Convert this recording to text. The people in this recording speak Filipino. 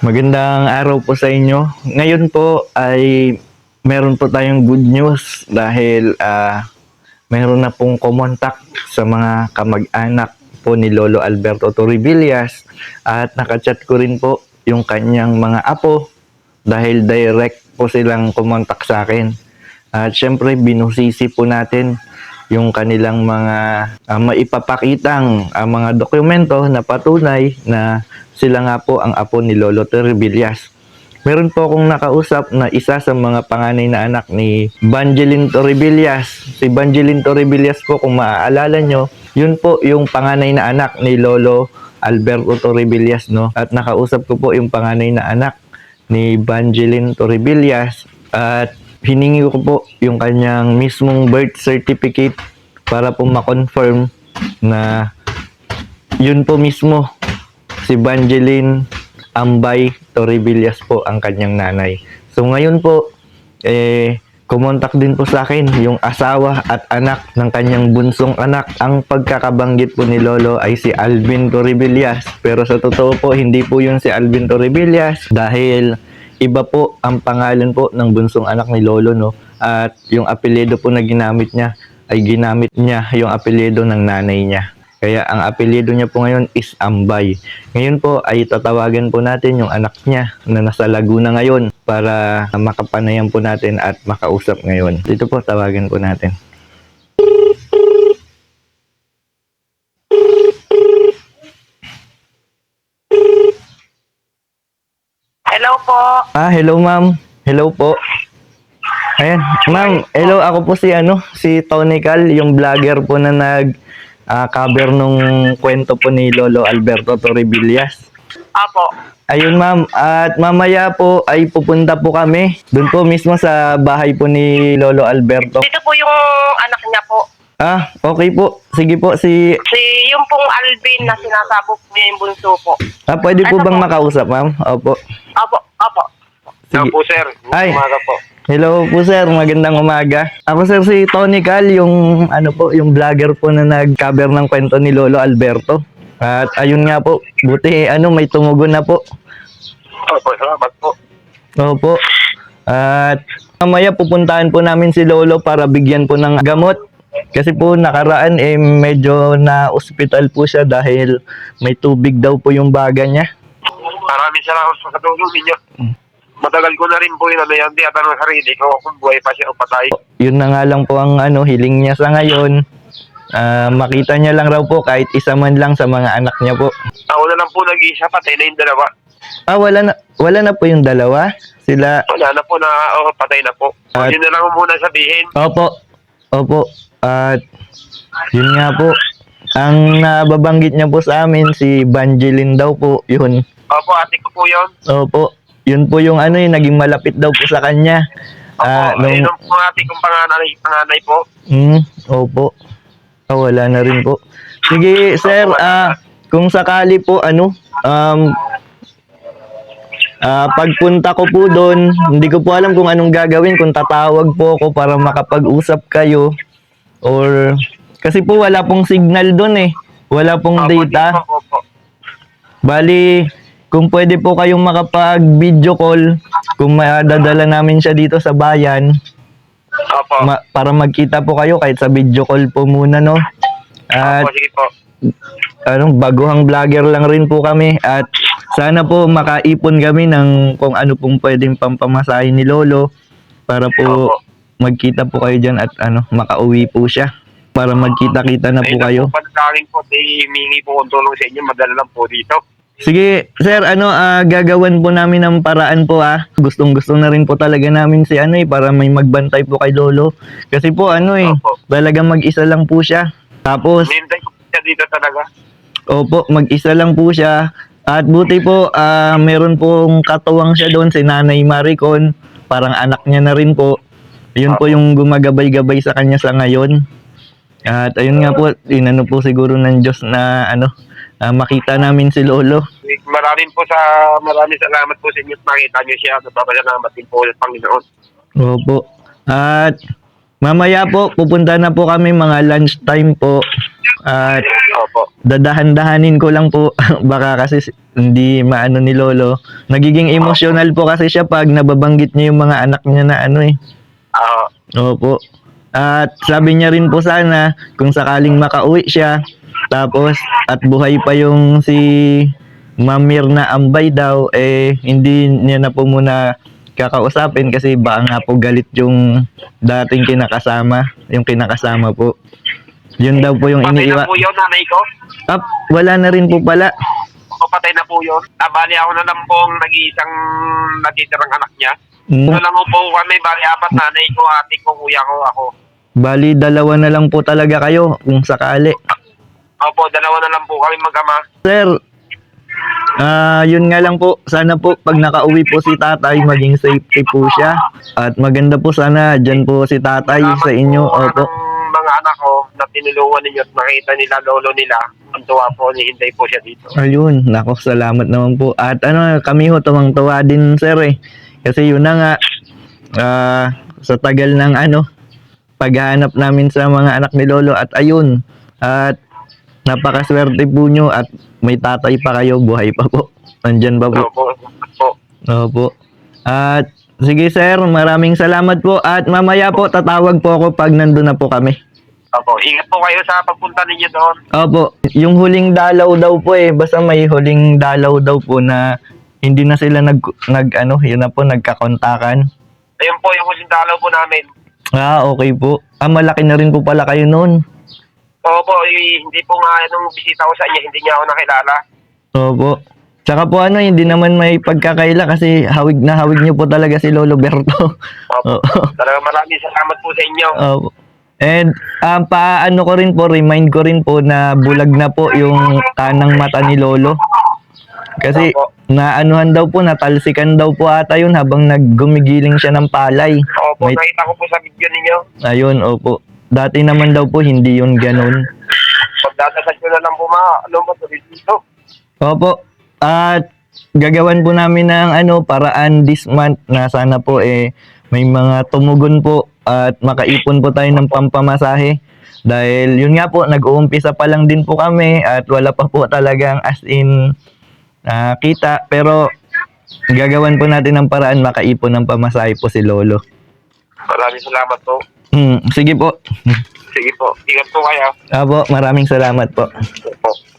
Magandang araw po sa inyo. Ngayon po ay meron po tayong good news dahil ah, meron na pong kumontak sa mga kamag-anak po ni Lolo Alberto Torribillas at nakachat ko rin po yung kanyang mga apo dahil direct po silang kumontak sa akin. At syempre binusisi po natin yung kanilang mga ah, maipapakitang ah, mga dokumento na patunay na sila nga po ang apo ni Lolo Torribillas. Meron po akong nakausap na isa sa mga panganay na anak ni Banjelin Torribillas. Si Banjelin Torribillas po kung maaalala nyo, yun po yung panganay na anak ni Lolo Alberto Torribillas no. At nakausap ko po yung panganay na anak ni Banjelin Torribillas at hiningi ko po yung kanyang mismong birth certificate para po ma-confirm na yun po mismo si Banjeline Ambay Torribillas po ang kanyang nanay. So ngayon po, eh, kumontak din po sa akin yung asawa at anak ng kanyang bunsong anak. Ang pagkakabanggit po ni Lolo ay si Alvin Torribillas. Pero sa totoo po, hindi po yun si Alvin Torribillas dahil iba po ang pangalan po ng bunsong anak ni Lolo, no? At yung apelyido po na ginamit niya ay ginamit niya yung apelyido ng nanay niya. Kaya ang apelyido niya po ngayon is Ambay. Ngayon po ay tatawagan po natin yung anak niya na nasa Laguna ngayon para makapanayan po natin at makausap ngayon. Dito po tawagan po natin. Hello po. Ah, hello ma'am. Hello po. Ayan, ma'am, hello, ako po si ano, si Tony Cal, yung vlogger po na nag ah, cover nung kwento po ni Lolo Alberto Torribillas. Apo. Ayun ma'am, at mamaya po ay pupunta po kami doon po mismo sa bahay po ni Lolo Alberto. Dito po yung anak niya po. Ah, okay po. Sige po, si... Si yung pong Alvin na sinasabog niya yung bunso po. Ah, pwede po Ano bang po? makausap ma'am? Opo. Apo, apo. Sige. po, sir. Ay. Umaga po. Hello po sir, magandang umaga. Ako sir si Tony Cal, yung ano po, yung vlogger po na nag-cover ng kwento ni Lolo Alberto. At ayun nga po, buti ano may tumugon na po. Opo, salamat po. Opo. At mamaya pupuntahan po namin si Lolo para bigyan po ng gamot. Kasi po nakaraan eh medyo na ospital po siya dahil may tubig daw po yung baga niya. Maraming salamat sa katulong ninyo. Matagal ko na rin po yun, ano yan, di atanong sarili ko kung buhay pa siya o patay. Yun na nga lang po ang ano hiling niya sa ngayon. Ah, makita niya lang raw po kahit isa man lang sa mga anak niya po. Ako na lang po nag-iisa, patay na yung dalawa. Ah, wala na, wala na po yung dalawa. Sila, Wala na po na, oh, patay na po. At- yun na lang muna sabihin. opo, opo. At, yun nga po. Ang nababanggit niya po sa amin, si Banjelin daw po, yun. Opo, ate ko po yun. Opo, yun po yung ano yung naging malapit daw po sa kanya. Opo, Ah, ayun nung, ang po ate kong panganay, panganay po. mm, opo. Ah, wala na rin po. Sige, sir, ah, kung sakali po, ano, um, Ah, pagpunta ko po doon, hindi ko po alam kung anong gagawin, kung tatawag po ako para makapag-usap kayo or kasi po wala pong signal doon eh. Wala pong Opo, data. Opo, opo. Bali, kung pwede po kayong makapag-video call, kung madadala namin siya dito sa bayan, Opo. ma- para magkita po kayo kahit sa video call po muna, no? At Opo, sige po. anong baguhang vlogger lang rin po kami at sana po makaipon kami ng kung ano pong pwedeng pampamasahin ni Lolo para po Opo. magkita po kayo dyan at ano makauwi po siya para magkita-kita na po Ayun kayo. po panalangin po, di humingi po kong tulong sa inyo, madala lang po dito. Sige, sir, ano ah, gagawan po namin ng paraan po ah. Gustong-gusto na rin po talaga namin si ano eh para may magbantay po kay Lolo. Kasi po ano eh, Opo. talagang mag-isa lang po siya. Tapos Nintay ko siya dito talaga. Opo, mag-isa lang po siya. At buti po, ah meron pong katuwang siya doon, si Nanay Maricon. Parang anak niya na rin po. Yun po yung gumagabay-gabay sa kanya sa ngayon. At ayun nga po, inano po siguro ng Diyos na ano, ah, makita namin si Lolo. Maraming po sa, maraming salamat po sa inyo at makita niyo siya. Nagpapasalamat din po sa Panginoon. Opo. At mamaya po, pupunta na po kami mga lunchtime po. At Opo. dadahan-dahanin ko lang po baka kasi si- hindi maano ni Lolo. Nagiging emotional po kasi siya pag nababanggit niya yung mga anak niya na ano eh. Ah, Opo. At sabi niya rin po sana kung sakaling makauwi siya tapos at buhay pa yung si Mamir na ambay daw eh hindi niya na po muna kakausapin kasi baka nga po galit yung dating kinakasama, yung kinakasama po. Yun daw po yung patay iniiwa. na po yun, nanay ko. Up, wala na rin po pala. Papatay na po yun. Ah, bali ako na lang pong nag-iisang natitirang anak niya. Mm. Ito lang po kami, bali apat nanay ko, ate ko, kuya ko, ako. Bali, dalawa na lang po talaga kayo kung sakali. Opo, dalawa na lang po kami mag-ama. Sir, ah yun nga lang po. Sana po pag nakauwi po si tatay, maging safety po siya. At maganda po sana dyan po si tatay Salamat sa inyo. po, Opo. ng mga anak ko na tinulungan ninyo at nakita nila lolo nila. Ang tuwa po, nihintay po siya dito. Ayun, nako, salamat naman po. At ano, kami ho, tuwang-tuwa din, sir eh. Kasi yun na nga, ah, sa tagal ng ano, paghahanap namin sa mga anak ni Lolo at ayun, at napakaswerte po nyo at may tatay pa kayo, buhay pa po. Nandyan pa po. Opo, po. Opo. At sige sir, maraming salamat po at mamaya po tatawag po ako pag nandun na po kami. Opo, ingat po kayo sa pagpunta ninyo doon. Opo, yung huling dalaw daw po eh, basta may huling dalaw daw po na hindi na sila nag, nag ano, yun na po, nagkakontakan. Ayun po yung huling dalaw po namin. Ah, okay po. Ah, malaki na rin po pala kayo noon. Opo, eh, hindi po nga nung bisita ko sa inyo, hindi niya ako nakilala. Opo. Tsaka po ano, hindi naman may pagkakaila kasi hawig na hawig niyo po talaga si Lolo Berto. Opo. Oo. Talagang maraming salamat po sa inyo. Opo. And um, paano ko rin po, remind ko rin po na bulag na po yung kanang mata ni Lolo. Kasi Opo. naanuhan daw po, natalsikan daw po ata yun habang naggumigiling siya ng palay. Opo, May- nakita ko po sa video ninyo. Ayun, opo. Dati naman daw po, hindi yun ganun. Pagdadasal ko na lang po mga, ano ba, dito. Opo. At gagawan po namin ng ano, paraan this month na sana po eh may mga tumugon po at makaipon po tayo ng pampamasahe. Dahil yun nga po, nag-uumpisa pa lang din po kami at wala pa po talagang as in ah, kita. Pero gagawan po natin ng paraan makaipon ng pamasahe po si Lolo. Maraming salamat po. Hmm, sige po. Sige po, ingat po kayo. Apo, maraming salamat po. Opo.